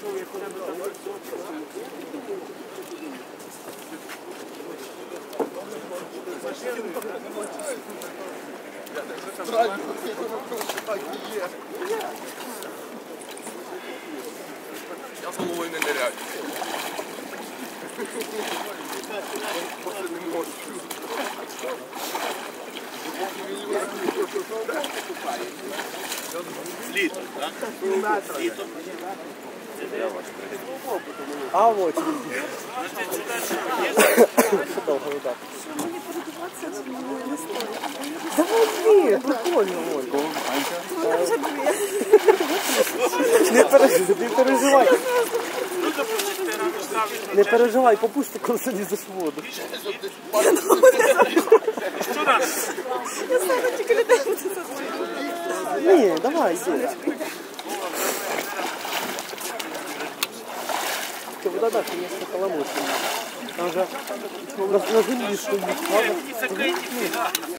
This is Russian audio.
знайшов, я хоча б там Правильно, так і є. Я з головою не неряю. Просто не можу. Слід, так? Слід. А вот. Что долго выдать? Да возьми, прикольно, Ольга. Не переживай. Не переживай, попусти, коли сиді за воду. Що раз? Я знаю, тільки людей. Ні, давай, йди. Ти вода, да, конечно, каламутна. Там же на, на землі стоїть, правда? І закриті.